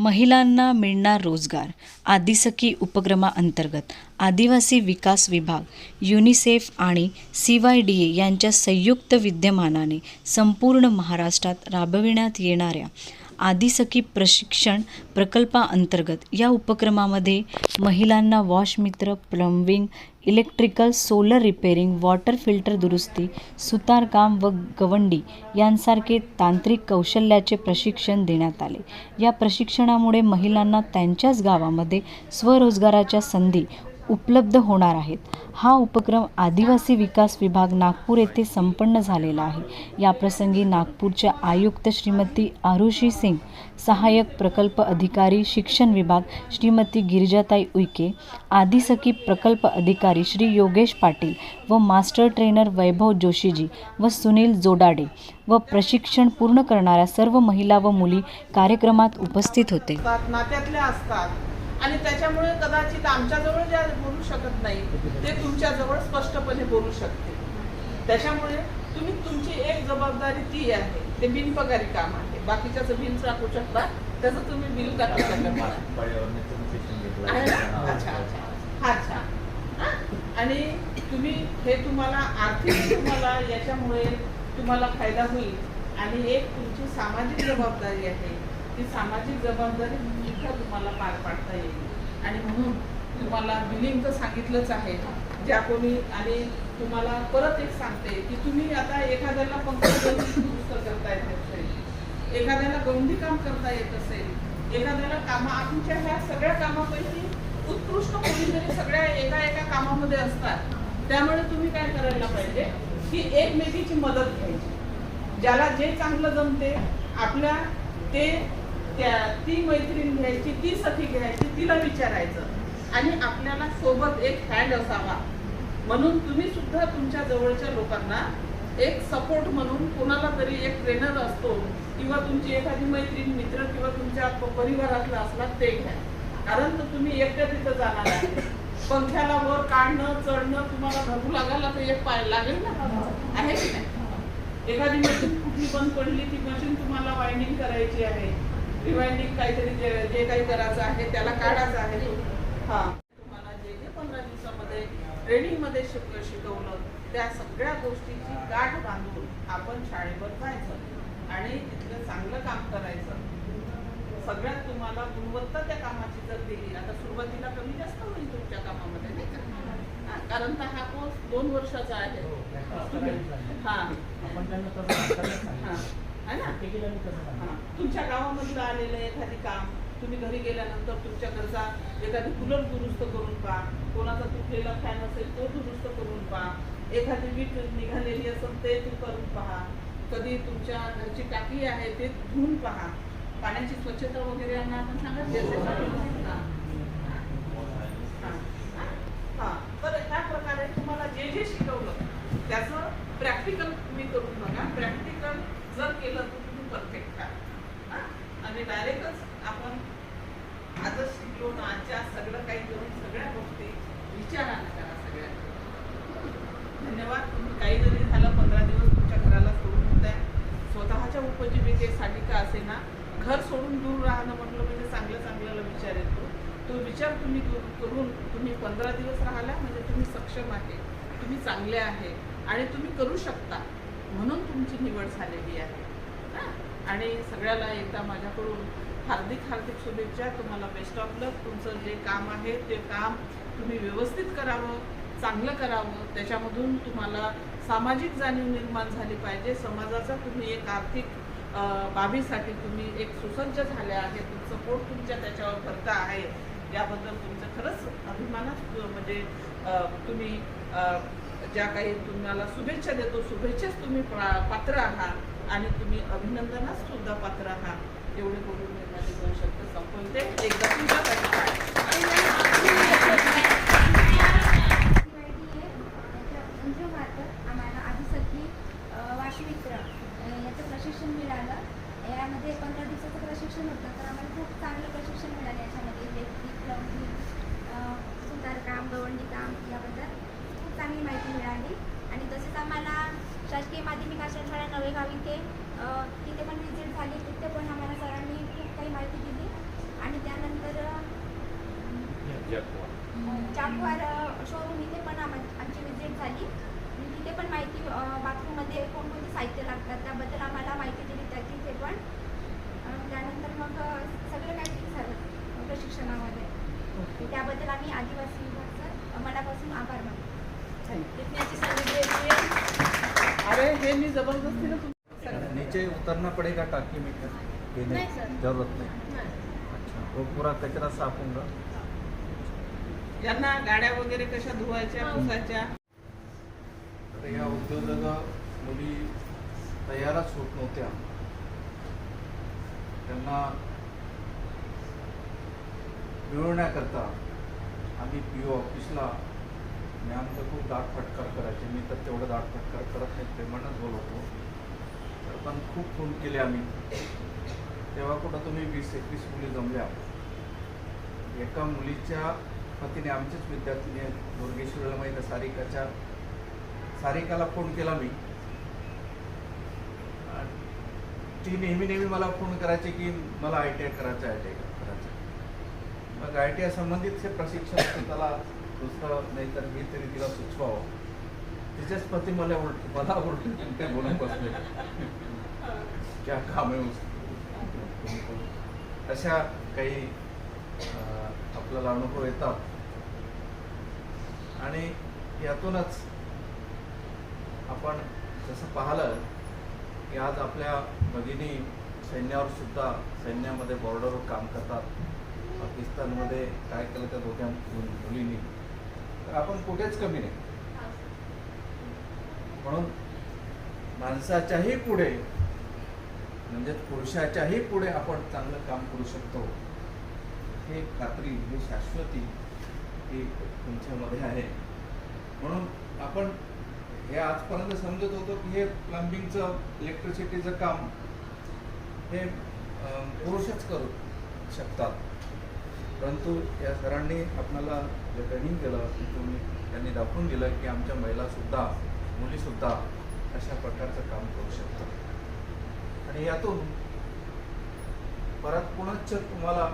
महिलांना मिळणार रोजगार. आदिसखी उपक्रमाअंतर्गत आदिवासी विकास विभाग युनिसेफ आणि सी वाय डी ए यांच्या संयुक्त विद्यमानाने संपूर्ण महाराष्ट्रात राबविण्यात येणाऱ्या आदिसखी प्रशिक्षण प्रकल्पाअंतर्गत या उपक्रमामध्ये महिलांना वॉशमित्र plumbing electrical solar repairing water filter दुरुस्ती सुतारकाम व गवंडी यांसारखे तांत्रिक कौशल्याचे प्रशिक्षण देण्यात आले. या प्रशिक्षणामुळे महिलांना त्यांच्याच गावामध्ये स्वरोजगाराच्या संधी उपलब्ध होणार आहेत. हा उपक्रम आदिवासी विकास विभाग नागपूर येथे संपन्न झालेला आहे. याप्रसंगी नागपूरच्या आयुक्त श्रीमती आरुषी सिंग सहाय्यक प्रकल्प अधिकारी शिक्षण विभाग श्रीमती गिरिजाताई उईके आदिसखी प्रकल्प अधिकारी श्री योगेश पाटील व मास्टर ट्रेनर वैभव जोशीजी व सुनील जोडाडे व प्रशिक्षण पूर्ण करणाऱ्या सर्व महिला व मुली कार्यक्रमात उपस्थित होते. असतात. आणि त्याच्यामुळे कदाचित आमच्याजवळ ज्या बोलू शकत नाही ते तुमच्याजवळ स्पष्टपणे बोलू शकते त्याच्यामुळे तुम्ही तुमची एक जबाबदारी ती आहे ते बिनपगारी काम आहे. बाकीच्याचं बिल टाकू शकता त्याचं तुम्ही बिल टाकू शकता? आणि तुम्ही हे तुम्हाला आर्थिक तुम्हाला याच्यामुळे तुम्हाला फायदा होईल. आणि एक तुमची सामाजिक जबाबदारी आहे. ती सामाजिक जबाबदारी सुद्धा तुम्हाला पार पाडता येईल. आणि म्हणून तुम्हाला बिलिंग तर सांगितलंच आहे. ज्या कोणी आणि तुम्हाला परत एक सांगते की तुम्ही आता एखाद्याला पंकज दुरुस्त करता येत असेल एखाद्याला गौंडी काम करता येत असेल एखाद्याला कामा आमच्या ह्या सगळ्या कामापैकी उत्कृष्ट कोणीतरी सगळ्या एका एका कामामध्ये असतात. त्यामुळे तुम्ही काय करायला पाहिजे? की एकमेकीची मदत घ्यायची. ज्याला जे चांगलं जमते आपल्या ते त्या ती मैत्रीण घ्यायची ती सखी घ्यायची तिला विचारायचं. आणि आपल्याला सोबत एक हँड असावा. म्हणून तुम्ही सुद्धा तुमच्या जवळच्या लोकांना एक सपोर्ट म्हणून कोणाला तरी एक ट्रेनर असतो किंवा तुमची एखादी मैत्रीण मित्र किंवा तुमच्या परिवारातला असला ते घ्या. कारण तर तुम्ही एकट्या तिथं जाणार आहे. पंख्याला वर काढणं चढणं तुम्हाला धरू लागायला तर एक पाय लागेल ना? आहे की नाही? एखादी मशीन कुठली बंद पडली ती मशीन तुम्हाला वाइंडिंग करायची आहे. रिवाइंडिंग काहीतरी जे जे काही करायचं आहे त्याला काढायचं आहे हा. तुम्हाला जे जे पंधरा दिवसामध्ये ट्रेनिंगमध्ये शिक शिकवलं त्या सगळ्या गोष्टीची गाठ बांधून आपण शाळेवर जायचं आणि तिथलं चांगलं काम करायचं. सगळ्यात तुम्हाला गुणवत्ता त्या कामाची जर दिली आता सुरुवातीला कमी जास्त होईल तुमच्या कामामध्ये नाही का? हा, कारण तर हा कोर्स दोन वर्षाचा आहे. हा. हा. है ना हा. तुमच्या गावामधलं आलेलं एखादी काम तुम्ही घरी गेल्यानंतर तुमच्या घरचा एखादी कूलर दुरुस्त करून पहा. कोणाचा तुटलेला फॅन असेल तो दुरुस्त करून पहा. एखादी वीट निघालेली असेल ते तू करून पहा. कधी तुमच्या घरची टाकी आहे ते धुवून पहा. पाण्याची स्वच्छता वगैरे यांना आपण सांगत. तर ह्या प्रकारे तुम्हाला जे जे शिकवलं त्याचं प्रॅक्टिकल तुम्ही करून बघा. प्रॅक्टिकल जर केलं तर तुम्ही परफेक्ट करा. आणि डायरेक्टच आपण आजच शिकलो ना आजच्या सगळं काही करून सगळ्या गोष्टी विचारानं करा सगळ्या धन्यवाद. तुम्ही काही जरी झालं पंधरा दिवस तुमच्या घराला सोडून होत्या स्वतःच्या उपजीविकेसाठी का असे ना घर सोडून दूर राहणं म्हटलं म्हणजे चांगलं चांगल्याला विचार येतो. तो विचार तुम्ही करून तुम्ही पंधरा दिवस राहिला म्हणजे तुम्ही सक्षम आहे. तुम्ही चांगले आहे. आणि तुम्ही करू शकता. म्हणून तुमची निवड झालेली आहे. आणि सगळ्याला एकदा माझ्याकडून हार्दिक हार्दिक शुभेच्छा. तुम्हाला बेस्ट ऑफ लक तुमचं जे काम आहे ते काम तुम्ही व्यवस्थित करावं चांगलं करावं. त्याच्यामधून तुम्हाला सामाजिक जाणीव निर्माण झाली पाहिजे. समाजाचा तुम्ही एक आर्थिक बाबीसाठी तुम्ही एक सुसज्ज झाले आहे. तुमचं पोट तुमच्या त्याच्यावर भरता आहे. याबद्दल तुमचं खरंच अभिमानात म्हणजे तुम्ही ज्या काही तुम्हाला शुभेच्छा देतो शुभेच्छाच तुम्ही पात्र आहात आणि तुम्ही अभिनंदनास सुद्धा पात्र आहात. एवढे करून मी माझे दोन शब्द संपवते. एकदा तुमच्यासाठी मार्फत आम्हाला आदिसखी वाशिमित्र याचं प्रशिक्षण मिळालं यामध्ये पंधरा दिवसाचं प्रशिक्षण होतं तर आम्हाला खूप चांगलं प्रशिक्षण मिळालं याच्यामध्ये इलेक्ट्रिक प्लंबिंग सुतारकाम गवंडी काम याबद्दल खूप चांगली माहिती मिळाली आणि तसेच आम्हाला शासकीय माध्यमिक आश्रमशाळा नवेगाव इथे अ, तिथे पण व्हिजिट झाली. तिथे पण आम्हाला सरांनी खूप काही माहिती दिली. चाकवार शोरूम इथे पण आम- आमची विजिट झाली. आणि तिथे पण माहिती बाथरूममध्ये कोणकोणते साहित्य लागतात त्याबद्दल आम्हाला माहिती दिली त्या तिथे पण. त्यानंतर मग सगळं दिलं सर प्रशिक्षणामध्ये. त्याबद्दल आम्ही आदिवासी विभागचं मनापासून आभार मानतो. कितन्याची सांगितली अरे हे मी जबरदस्तीने नीचे उतरना पड़ेगा टाकी में देने नहीं, सर। जरूरत नहीं। अच्छा वो पूरा कचरा साफ होगा। यांना गाड्या वगैरे कशा धुवायच्या पुसायच्या? तर या उद्योजक मुली तयारच होत नव्हत्या. त्यांना मिळवण्याकरता आम्ही पी ओ ऑफिसला मी आमचं खूप दाट फटकार करायचे. मी तर तेवढं दाट फटकार करत नाही प्रेमानंच बोलवतो. तर पण खूप फोन केले आम्ही. तेव्हा कुठं तुम्ही वीस एकवीस मुली जमल्या? एका मुलीच्या पतीने आमचेच विद्यार्थीने आहेत. दुर्गेश्वरीला माहीत सारिकाच्या सारिकाला फोन केला मी. आणि ती नेहमी नेहमी मला फोन करायची की मला आय टी आय करायचं आय टी आय करायचं. मग आय टी आय संबंधित हे प्रशिक्षण असतं त्याला दुसरं नाही तर मी तरी तिला सुचवावं. तिच्याच पती मला उलट मला उलट ते बोलून बसले. क्या काम आहे अशा काही आपल्याला अनुभव येतात. आणि यातूनच आपण जसं पाहिलं की आज आपल्या भगिनी सैन्यावर सुद्धा सैन्यामध्ये बॉर्डरवर काम करतात. पाकिस्तानमध्ये काय केलं त्या दोघ्या मुलींनी? तर आपण कुठेच कमी नाही. म्हणून माणसाच्याही पुढे म्हणजे पुरुषाच्याही पुढे आपण चांगलं काम करू शकतो. हे खात्री ही शाश्वती ही तुमच्यामध्ये आहे. म्हणून आपण हे आजपर्यंत समजत होतो की हे प्लंबिंगचं इलेक्ट्रिसिटीचं काम हे पुरुषच करू शकतात. परंतु या सरांनी आपल्याला म्हणजे जे ट्रेनिंग केलं की तुम्ही त्यांनी दाखवून दिलं की आमच्या महिलासुद्धा मुलीसुद्धा अशा प्रकारचं काम करू शकतात. आणि यातून परत पुनश्च तुम्हाला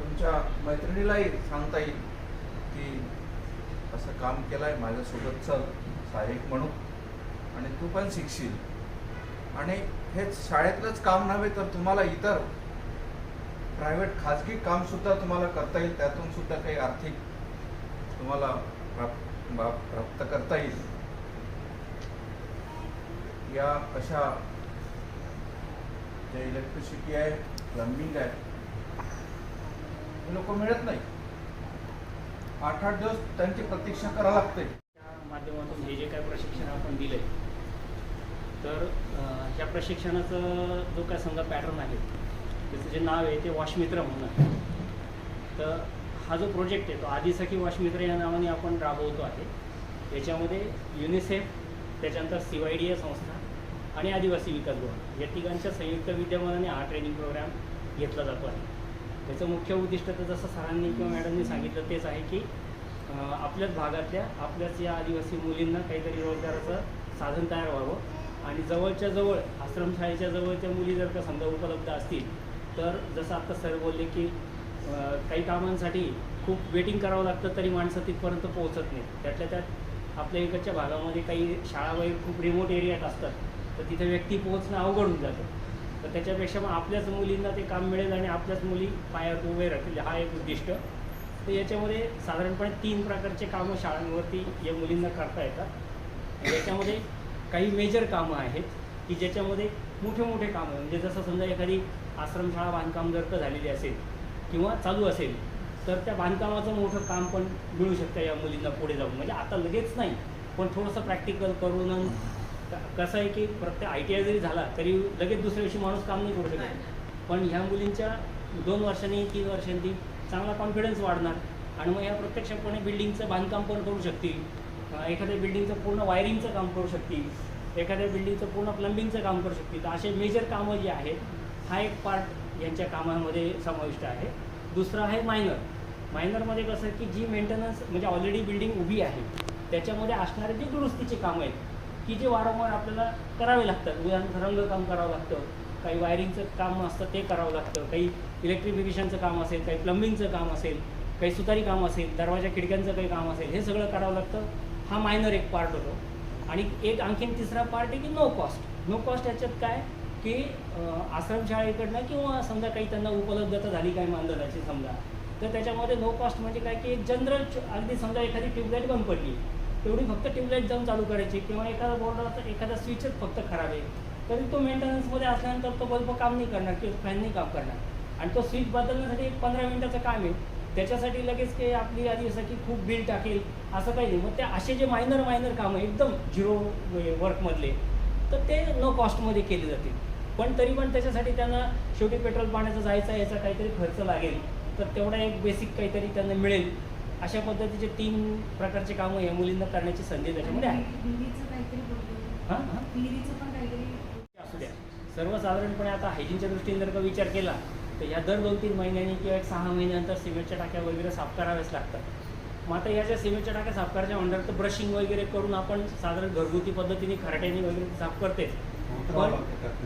तुमच्या मैत्रिणीलाही सांगता येईल की असं काम केलं आहे माझ्यासोबत चल सहाय्यक म्हणून. आणि तू पण शिकशील. आणि हेच शाळेतलंच काम नव्हे तर तुम्हाला इतर प्रायव्हेट खाजगी कामसुद्धा तुम्हाला करता येईल. त्यातून सुद्धा काही आर्थिक तुम्हाला प्राप्त प्राप्त करता येईल. या अशा ज्या इलेक्ट्रिसिटी आहे प्लंबिंग आहे हे लोक मिळत नाही. आठ आठ दिवस त्यांची प्रतीक्षा करावं लागते. त्या माध्यमातून हे जे काय प्रशिक्षण आपण दिलंय तर अं, ह्या प्रशिक्षणाचं जो काय समजा पॅटर्न आहे त्याचं जे नाव आहे ते वॉशमित्र म्हणून आहे. तर हा जो प्रोजेक्ट आहे तो आदिसखी वाशमित्र या नावाने आपण राबवतो आहे. याच्यामध्ये युनिसेफ त्याच्यानंतर सी वाय डी या संस्था आणि आदिवासी विकास भवन. या तिघांच्या संयुक्त विद्यमानाने हा ट्रेनिंग प्रोग्राम घेतला जातो आहे. त्याचं मुख्य उद्दिष्ट तर जसं सरांनी किंवा मॅडमनी सांगितलं तेच आहे की आपल्याच भागातल्या आपल्याच या आदिवासी मुलींना काहीतरी रोजगाराचं साधन तयार व्हावं. आणि जवळच्या जवळ आश्रमशाळेच्या जवळच्या मुली जर का समजा उपलब्ध असतील तर जसं आता सर बोलले की काही कामांसाठी खूप वेटिंग करावं लागतं तरी माणसं तिथपर्यंत पोहोचत नाही त्यातल्या त्यात आपल्या इकडच्या भागामध्ये काही शाळा वगैरे खूप रिमोट एरियात असतात. तर तिथे व्यक्ती पोहोचणं अवघड होऊन जातं. तर त्याच्यापेक्षा मग आपल्याच मुलींना ते काम मिळेल आणि आपल्याच मुली पायात उभे राहतील. हा एक उद्दिष्ट. तर याच्यामध्ये साधारणपणे तीन प्रकारचे कामं शाळांवरती या मुलींना करता येतात. याच्यामध्ये काही मेजर कामं आहेत की ज्याच्यामध्ये मोठे मोठे कामं म्हणजे जसं समजा एखादी आश्रमशाळा बांधकाम जर का झालेली असेल किंवा चालू असेल तर त्या बांधकामाचं मोठं काम पण मिळू शकतं या मुलींना पुढे जाऊन. म्हणजे आता लगेच नाही पण थोडंसं प्रॅक्टिकल करून कसं आहे की प्रत्येक आय टी आय जरी झाला तरी लगेच दुसऱ्या दिवशी माणूस काम नाही करू शकत. पण ह्या मुलींच्या दोन वर्षांनी तीन वर्षांनी चांगला कॉन्फिडन्स वाढणार आणि मग ह्या प्रत्यक्षपणे बिल्डिंगचं बांधकाम पण करू शकतील. एखाद्या बिल्डिंगचं पूर्ण वायरिंगचं काम करू शकतील. एखाद्या बिल्डिंगचं पूर्ण प्लंबिंगचं काम करू शकतील. तर असे मेजर कामं जी आहेत हा एक पार्ट यांच्या कामामध्ये समाविष्ट आहे. दुसरं आहे मायनर मायनरमध्ये कसं आहे की जी मेंटेनन्स म्हणजे ऑलरेडी बिल्डिंग उभी आहे त्याच्यामध्ये असणारे जे दुरुस्तीचे कामं आहेत की जे वारंवार आपल्याला करावे लागतात. उदाहरण रंगकाम करावं लागतं काही वायरिंगचं काम असतं ते करावं लागतं काही इलेक्ट्रिफिकेशनचं काम असेल काही प्लंबिंगचं काम असेल काही सुतारी काम असेल दरवाजा खिडक्यांचं काही काम असेल हे सगळं करावं लागतं. हा मायनर एक पार्ट होतो. आणि एक आणखीन तिसरा पार्ट आहे की नो कॉस्ट नो कॉस्ट याच्यात काय? की आश्रमशाळेकडनं किंवा समजा काही त्यांना उपलब्धता झाली काय मानधनाची समजा तर त्याच्यामध्ये नो कॉस्ट म्हणजे काय की एक जनरल अगदी समजा एखादी ट्यूबलाईट बंद पडली तेवढी फक्त ट्यूबलाईट जाऊन चालू करायची किंवा एखादा बोर्डाचा एखादा स्विचच फक्त खराब आहे तरी तो मेंटेनन्समध्ये असल्यानंतर तो बल्ब काम नाही करणार किंवा फॅन नाही काम करणार. आणि तो स्विच बदलण्यासाठी एक पंधरा मिनिटाचं काम आहे त्याच्यासाठी लगेच की आपली आधी असं की खूप बिल टाकेल असं काही नाही. मग ते असे जे मायनर मायनर कामं एकदम झिरो वर्कमधले तर ते नो कॉस्टमध्ये केले जातील. पण तरी पण त्याच्यासाठी त्यांना शेवटी पेट्रोल पाण्याचा जायचा याचा काहीतरी खर्च लागेल. तर तेवढा एक बेसिक काहीतरी त्यांना मिळेल. अशा पद्धतीचे तीन प्रकारचे कामं या मुलींना करण्याची संधी त्याच्यामध्ये आहे. असू द्या. सर्वसाधारणपणे आता हायजीनच्या दृष्टीने जर का विचार केला तर ह्या दर दोन तीन महिन्यांनी किंवा एक सहा महिन्यानंतर सिमेंटच्या टाक्या वगैरे साफ कराव्याच लागतात. मग आता ह्या ज्या सिमेंटच्या टाक्या साफ करायच्या म्हणणार तर ब्रशिंग वगैरे करून आपण साधारण घरगुती पद्धतीने खराट्याने वगैरे साफ करतेच. पण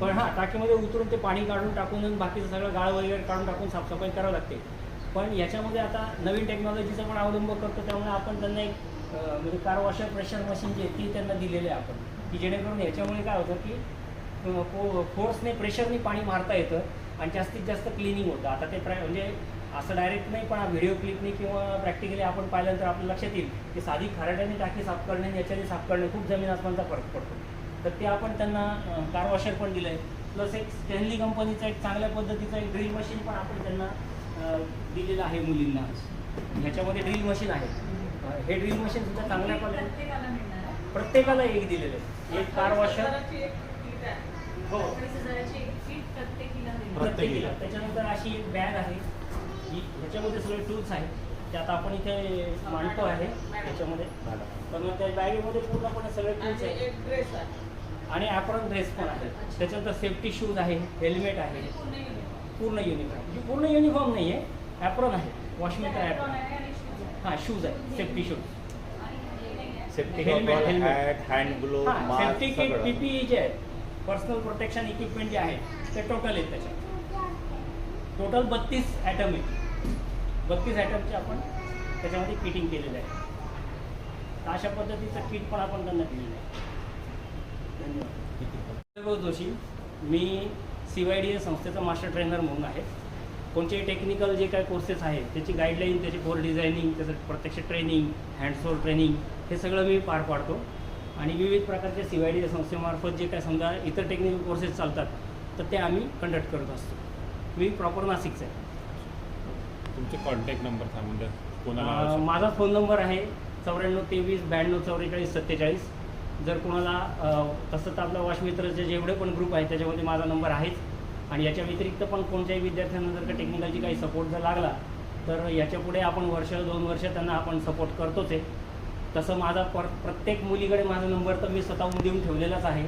पण हां टाकीमध्ये उतरून ते पाणी काढून टाकून बाकीचं सगळं गाळ वगैरे काढून टाकून साफसफाई करावं लागते. पण याच्यामध्ये आता नवीन टेक्नॉलॉजीचा पण अवलंब करतो त्यामुळे आपण त्यांना एक म्हणजे कार वॉशर प्रेशर मशीन जी आहे ती त्यांना दिलेली आहे आपण. की जेणेकरून याच्यामुळे काय होतं की फो फोर्सने प्रेशरने पाणी मारता येतं आणि जास्तीत जास्त क्लिनिंग होतं. आता ते प्रा म्हणजे असं डायरेक्ट नाही पण व्हिडिओ क्लिपने किंवा प्रॅक्टिकली आपण पाहिल्यानंतर आपल्या लक्षात येईल की साधी खराट्याने टाकी साफ करणे आणि याच्याने साफ करणे खूप जमीन आसमानचा फरक पडतो. तर ते आपण त्यांना कार वॉशर पण दिलं आहे प्लस एक स्टॅनली कंपनीचं एक चांगल्या पद्धतीचं एक ड्रिल मशीन पण आपण त्यांना दिलेलं आहे मुलींना. ह्याच्यामध्ये ड्रिल मशीन आहे. हे ड्रिल मशीन सुद्धा चांगल्या पद्धतीने प्रत्येकाला एक दिलेलं आहे. एक कार वॉशर. हो. प्रत्येकीला त्याच्यानंतर अशी एक बॅग आहे. ही ह्याच्यामध्ये सगळे टूल्स आहेत. ते आता आपण इथे मांडतो आहे. त्याच्यामध्ये पण मग त्या बॅगेमध्ये पूर्णपणे सगळे टूल्स आहेत. एक ड्रेस आहे. आणि ॲप्रॉन ड्रेस पण आहे. त्याच्यानंतर सेफ्टी शूज आहे हेल्मेट आहे. पूर्ण uniform. पूर्ण युनिफॉर्म म्हणजे पूर्ण युनिफॉर्म नाही आहे. ॲप्रॉन आहे Apron ॲप्रॉन आहे आहे. हां शूज आहे. Safety shoes safety. Hat hand हां सेफ्टी किट पीपीई जे आहे पर्सनल प्रोटेक्शन इक्विपमेंट जे आहे ते टोटल आहेत त्याच्यात. टोटल बत्तीस ॲटम आहे. बत्तीस ॲटमचे आपण त्याच्यामध्ये किटिंग केलेलं आहे. तर अशा पद्धतीचं किट पण आपण त्यांना दिलेलं आहे. धन्यवाद. वैभव जोशी. मी सी वाय डी ए संस्थेचा मास्टर ट्रेनर म्हणून आहे. कोणतेही टेक्निकल जे काही कोर्सेस आहेत त्याची गाईडलाईन त्याची कोर डिझायनिंग त्याचं प्रत्यक्ष ट्रेनिंग हँडसोल ट्रेनिंग हे सगळं मी पार पाडतो. आणि विविध प्रकारच्या सी वाय डी संस्थेमार्फत जे काय समजा इतर टेक्निकल कोर्सेस चालतात तर ते आम्ही कंडक्ट करत असतो. मी प्रॉपर नाशिकचा आहे. तुमचे कॉन्टॅक्ट नंबर सांगून द्या कोणाला माझा फोन नंबर आहे चौऱ्याण्णव तेवीस ब्याण्णव चौवेचाळीस सत्तेचाळीस. जर कोणाला तसं तर आपल्या वाशमित्रचे जेवढे पण ग्रुप आहेत त्याच्यामध्ये माझा नंबर आहेच. आणि याच्या व्यतिरिक्त पण कोणत्याही विद्यार्थ्यांना जर का टेक्निकलची काही सपोर्ट जर लागला तर याच्यापुढे आपण वर्ष दोन वर्ष त्यांना आपण सपोर्ट करतोच आहे. तसं माझा पर प्रत्येक मुलीकडे माझा नंबर तर मी स्वतःहून देऊन ठेवलेलाच आहे.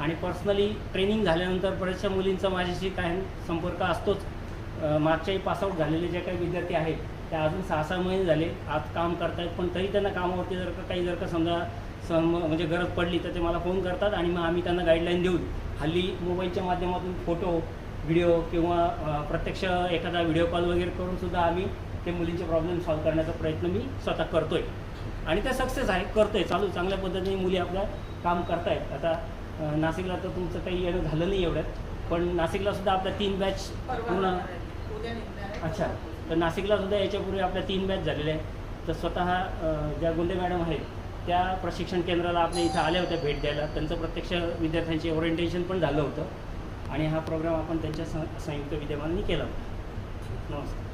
आणि पर्सनली ट्रेनिंग झाल्यानंतर बऱ्याचशा मुलींचा माझ्याशी कायम संपर्क असतोच. मागच्याही पासआउट झालेले जे काही विद्यार्थी आहेत त्या अजून सहा सहा महिने झाले आज काम करतायत पण तरी त्यांना कामावरती जर का काही जर का समजा सम म्हणजे गरज पडली तर ते मला फोन करतात आणि मग आम्ही त्यांना गाईडलाईन देऊन हल्ली मोबाईलच्या माध्यमातून फोटो व्हिडिओ किंवा प्रत्यक्ष एखादा व्हिडिओ कॉल वगैरे करूनसुद्धा आम्ही ते मुलींचे प्रॉब्लेम सॉल्व्ह करण्याचा प्रयत्न मी स्वतः करतो आहे आणि ते सक्सेस आहे करतो आहे चालू चांगल्या पद्धतीने मुली आपल्या काम करतायत. आता नाशिकला तर तुमचं काही येणं झालं नाही एवढ्यात पण नाशिकला सुद्धा आपल्या तीन बॅच पूर्ण. अच्छा तर नाशिकला सुद्धा याच्यापूर्वी आपल्या तीन बॅच झालेल्या आहेत. तर स्वतः ज्या गुंडे मॅडम आहेत त्या प्रशिक्षण केंद्राला आपल्या इथं आल्या होत्या भेट द्यायला. त्यांचं प्रत्यक्ष विद्यार्थ्यांचे ओरिएंटेशन पण झालं होतं. आणि हा प्रोग्राम आपण त्यांच्या सं संयुक्त विद्यमानाने केला होता. नमस्कार.